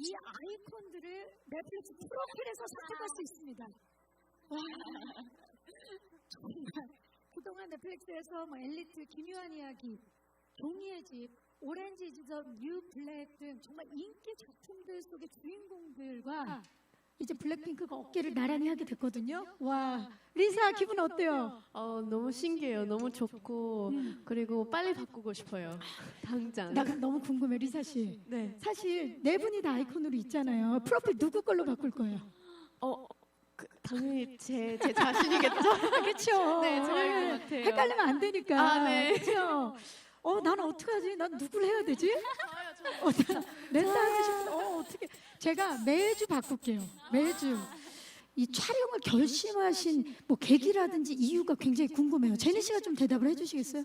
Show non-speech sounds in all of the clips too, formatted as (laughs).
이 아이콘들을 넷플릭스 프로필에서 선택할 수 있습니다. 와, 그동안 넷플릭스에서 뭐 엘리트, 기묘한 이야기, 종이의 집, 오렌지 이즈더 뉴 블랙 등 정말 인기 작품들 속의 주인공들과 이제 블랙핑크가 어깨를 나란히 하게 됐거든요. 와, 리사 기분 어때요? 어, 너무 신기해요. 너무 좋고 음. 그리고 빨리 바꾸고 싶어요. 당장. 나 너무 궁금해, 리사 씨. 네. 사실 네 분이 다 아이콘으로 있잖아요. 프로필 누구 걸로 바꿀 거예요? 어, 그, 당연히 제, 제 자신이겠죠? (laughs) 그렇죠. 네, 저일 것 같아요. 헷갈리면 안 되니까. 아, 네. 그렇죠. 어, 나는 어떻게 하지? 난 누구를 해야 되지? 렌트 하고 싶어. 어, 어떻게? 제가 매주 바꿀게요. 매주. 이 촬영을 결심하신 뭐 계기라든지 이유가 굉장히 궁금해요. 제니 씨가 좀 대답을 해주시겠어요?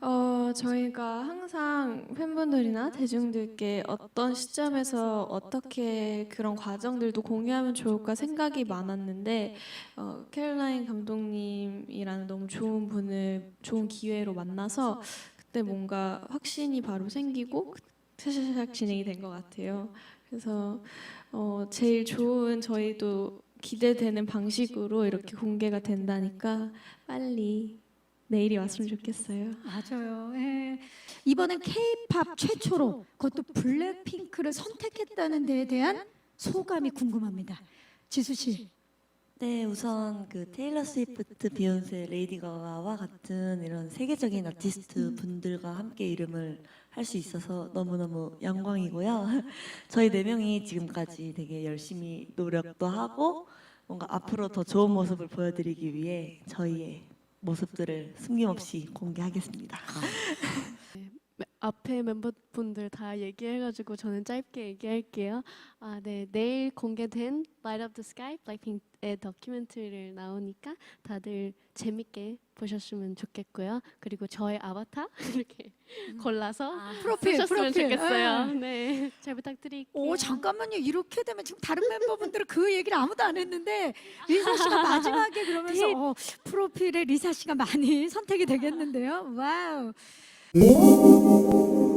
어, 저희가 항상 팬분들이나 대중들께 어떤 시점에서 어떻게 그런 과정들도 공유하면 좋을까 생각이 많았는데 어, 캐롤라인 감독님이라는 너무 좋은 분을 좋은 기회로 만나서 그때 뭔가 확신이 바로 생기고 샤샤샥 진행이 된 것 같아요. 그래서 어, 제일 좋은 저희도 기대되는 방식으로 이렇게 공개가 된다니까 빨리 내일이 왔으면 좋겠어요. 맞아요. 예. 이번엔 K-팝 최초로 그것도 블랙핑크를 선택했다는 데에 대한 소감이 궁금합니다. 지수 씨. 네, 우선 그 테일러 스위프트, 비욘세, 레이디 가가와 같은 이런 세계적인 아티스트 분들과 함께 이름을 할 수 있어서 너무너무 영광이고요. (laughs) 저희 네 명이 지금까지 되게 열심히 노력도 하고 뭔가 앞으로 더 좋은 모습을 보여드리기 위해 저희의 모습들을 숨김없이 공개하겠습니다. 앞에 멤버분들 다 얘기해가지고 저는 짧게 얘기할게요. 아, 네. 내일 공개된 Light Up the Sky 블랙핑크의 다큐멘터리를 나오니까 다들 재밌게 보셨으면 좋겠고요. 그리고 저의 아바타 (laughs) 이렇게 골라서 프로필, 쓰셨으면 프로필. 좋겠어요. 예. 네. 잘 부탁드릴게요. 오 잠깐만요. 이렇게 되면 지금 다른 멤버분들은 그 얘기를 아무도 안 했는데 리사 씨가 마지막에 그러면서 어, 프로필에 리사 씨가 많이 (laughs) 선택이 되겠는데요. 와우. 你